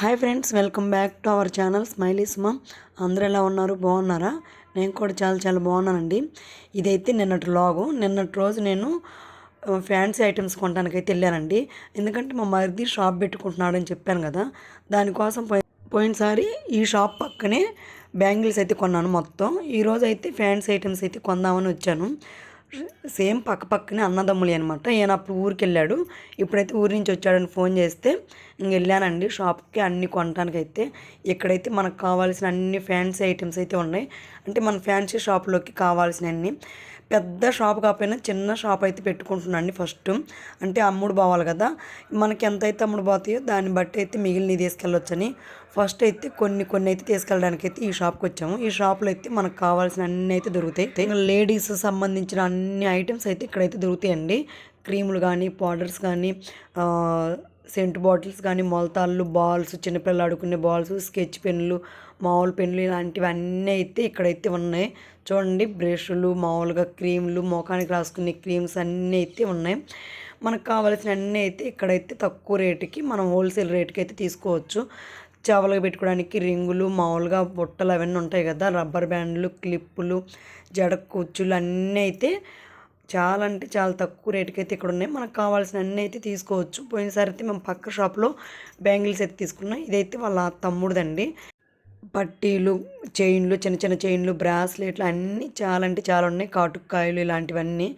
Hi friends welcome back to our channel smiley Suma అందరూ ఎలా ఉన్నారు? బాగున్నారా? నేను కూడా చాలా చాలా బాగున్నానండి. ఇదైతే నిన్నటి లాగు. నిన్నటి రోజు నేను ఫ్యాన్సీ ఐటమ్స్ కొనడానికైతే వెళ్ళానండి. ఎందుకంటే మా మరిది షాప్ పెట్టుకుంటున్నాడని చెప్పాను కదా. దానికోసం పోయి పోయినసారి ఈ షాప్ పక్కనే బ్యాంగిల్స్ అయితే కొన్నాను మొత్తం. ఈరోజు అయితే ఫ్యాన్సీ ఐటమ్స్ అయితే కొందామని వచ్చాను. సేమ్ పక్క పక్కనే అన్నదమ్ములు అనమాట ఈయన అప్పుడు ఊరికి వెళ్ళాడు ఇప్పుడైతే ఊరి నుంచి వచ్చాడని ఫోన్ చేస్తే ఇంక వెళ్ళానండి. షాప్కి అన్ని కొనడానికి అయితే ఇక్కడైతే మనకు కావాల్సిన అన్ని ఫ్యాన్సీ ఐటమ్స్ అయితే ఉన్నాయి అంటే మన ఫ్యాన్సీ షాప్లోకి కావాల్సినవన్నీ పెద్ద షాప్ కాకపోయినా చిన్న షాప్ అయితే పెట్టుకుంటున్నాండి ఫస్ట్. అంటే అమ్ముడు పోవాలి కదా. మనకి ఎంత అయితే అమ్ముడు పోతాయో దాన్ని బట్టి అయితే మిగిలిన తీసుకెళ్ళొచ్చని ఫస్ట్ అయితే కొన్ని కొన్ని అయితే తీసుకెళ్ళడానికి అయితే ఈ షాప్కి వచ్చాము. ఈ షాప్లో అయితే మనకు కావాల్సిన అన్ని అయితే దొరుకుతాయి. లేడీస్ సంబంధించిన అన్ని ఐటమ్స్ అయితే ఇక్కడైతే దొరుకుతాయండి. క్రీములు కానీ పౌడర్స్ కానీ సెంట్ బాటిల్స్ కానీ మొలతాళ్ళు బాల్స్ చిన్నపిల్లలు ఆడుకునే బాల్స్ స్కెచ్ పెన్లు మామూలు పెన్లు ఇలాంటివి అన్నీ అయితే ఇక్కడైతే ఉన్నాయి. చూడండి బ్రష్లు మామూలుగా క్రీమ్లు ముఖానికి రాసుకునే క్రీమ్స్ అన్నీ అయితే ఉన్నాయి. మనకు కావాల్సిన అన్నీ అయితే ఇక్కడైతే తక్కువ రేటుకి మనం హోల్సేల్ రేటుకి అయితే తీసుకోవచ్చు. చేపలకు పెట్టుకోవడానికి రింగులు మామూలుగా బుట్టలు అవన్నీ ఉంటాయి కదా రబ్బర్ బ్యాండ్లు క్లిప్పులు జడ కుచ్చులు అన్నీ అయితే చాలా అంటే చాలా తక్కువ రేటుకి అయితే ఇక్కడ ఉన్నాయి. మనకు కావాల్సిన అన్నీ అయితే తీసుకోవచ్చు. పోయినసారి అయితే మేము పక్క షాప్లో బ్యాంగిల్స్ అయితే తీసుకున్నాం. ఇదైతే వాళ్ళ తమ్ముడిదండి. పట్టీలు చైన్లు చిన్న చిన్న చైన్లు బ్రాస్లెట్లు అన్నీ చాలా అంటే చాలా ఉన్నాయి. కాటుకాయలు ఇలాంటివన్నీ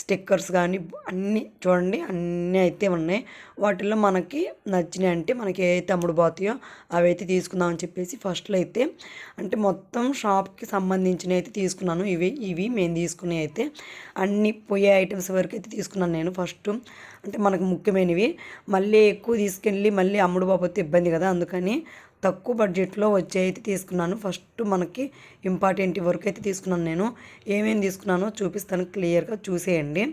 స్టిక్కర్స్ కానీ అన్నీ చూడండి అన్నీ అయితే ఉన్నాయి. వాటిల్లో మనకి నచ్చినాయి అంటే మనకి ఏ అమ్ముడు పోతాయో అవి అయితే తీసుకుందామని చెప్పేసి ఫస్ట్లో అయితే అంటే మొత్తం షాప్కి సంబంధించినవి అయితే తీసుకున్నాను. ఇవి ఇవి మేము తీసుకునే అయితే అన్ని పోయే ఐటమ్స్ వరకు అయితే తీసుకున్నాను నేను ఫస్ట్. అంటే మనకు ముఖ్యమైనవి. మళ్ళీ ఎక్కువ తీసుకెళ్ళి మళ్ళీ అమ్ముడు పోతే ఇబ్బంది కదా అందుకని తక్కువ బడ్జెట్లో వచ్చే అయితే తీసుకున్నాను. ఫస్ట్ మనకి ఇంపార్టెంట్ వర్క్ అయితే తీసుకున్నాను నేను. ఏమేమి తీసుకున్నానో చూపిస్తాను క్లియర్గా చూసేయండి.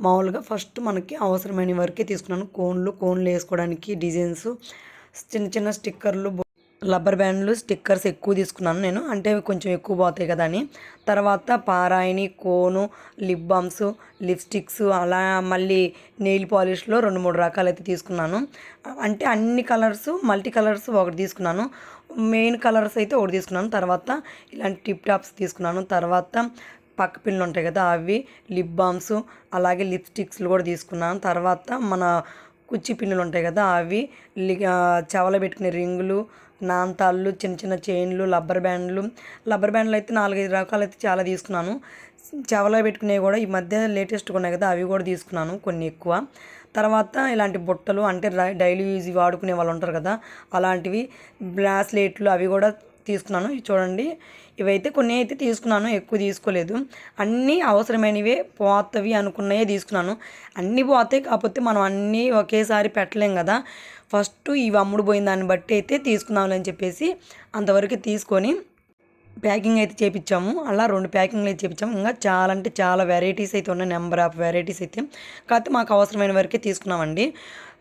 మామూలుగా ఫస్ట్ మనకి అవసరమైన వరకే తీసుకున్నాను. కోన్లు కోన్లు వేసుకోవడానికి డిజైన్స్ చిన్న చిన్న స్టిక్కర్లు రబ్బర్ బ్యాండ్లు స్టిక్కర్స్ ఎక్కువ తీసుకున్నాను నేను. అంటే కొంచెం ఎక్కువ పోతాయి కదా అని. తర్వాత పారాయిని కోను లిప్ బామ్స్ లిప్స్టిక్స్ అలా మళ్ళీ నెయిల్ పాలిష్లో రెండు మూడు రకాలు అయితే తీసుకున్నాను. అంటే అన్ని కలర్స్ మల్టీ కలర్స్ ఒకటి తీసుకున్నాను. మెయిన్ కలర్స్ అయితే ఒకటి తీసుకున్నాను. తర్వాత ఇలాంటి టిప్ టాప్స్ తీసుకున్నాను. తర్వాత పక్క పిల్లలు ఉంటాయి కదా అవి లిప్ బామ్స్ అలాగే లిప్స్టిక్స్లు కూడా తీసుకున్నాను. తర్వాత మన కుచ్చి పిన్నులు ఉంటాయి కదా అవి చెవల పెట్టుకునే రింగులు నాంతాళ్ళు చిన్న చిన్న చైన్లు రబ్బర్ బ్యాండ్లు. రబ్బర్ బ్యాండ్లు అయితే నాలుగైదు రకాలు అయితే చాలా తీసుకున్నాను. చెవలో పెట్టుకునేవి కూడా ఈ మధ్య లేటెస్ట్గా ఉన్నాయి కదా అవి కూడా తీసుకున్నాను కొన్ని ఎక్కువ. తర్వాత ఇలాంటి బుట్టలు అంటే డైలీ యూజ్ వాడుకునే వాళ్ళు ఉంటారు కదా అలాంటివి బ్రాస్లెట్లు అవి కూడా తీసుకున్నాను. చూడండి. ఇవైతే కొన్ని అయితే తీసుకున్నాను. ఎక్కువ తీసుకోలేదు. అన్నీ అవసరమైనవే పోతవి అనుకున్నవే తీసుకున్నాను. అన్నీ పోతాయి కాకపోతే మనం అన్నీ ఒకేసారి పెట్టలేం కదా. ఫస్ట్ ఇవి అమ్ముడు పోయిన దాన్ని బట్టి అయితే తీసుకుందామని చెప్పేసి అంతవరకు తీసుకొని ప్యాకింగ్ అయితే చేపించాము అలా రెండు ప్యాకింగ్లు అయితే చేపించాము ఇంకా చాలా అంటే చాలా వెరైటీస్ అయితే ఉన్నాయి. నెంబర్ ఆఫ్ వెరైటీస్ అయితే. కాకపోతే మాకు అవసరమైన వరకే తీసుకున్నామండి.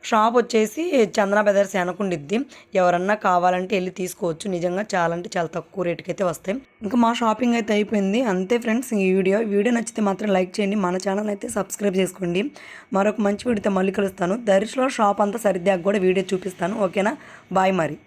షాప్ వచ్చేసి చందన బెదర్స్ అనుకుండిద్ది ఎవరన్నా కావాలంటే వెళ్ళి తీసుకోవచ్చు. నిజంగా చాలా అంటే చాలా తక్కువ రేటుకి అయితే వస్తాయి. ఇంకా మా షాపింగ్ అయితే అయిపోయింది. అంతే ఫ్రెండ్స్ ఈ వీడియో. వీడియో నచ్చితే మాత్రం లైక్ చేయండి. మన ఛానల్ అయితే సబ్స్క్రైబ్ చేసుకోండి. మరొక మంచి వీడియోతో మళ్ళీ కలుస్తాను. దరిలో షాప్ అంతా సరిదాకా కూడా వీడియో చూపిస్తాను. ఓకేనా? బాయ్ మరి.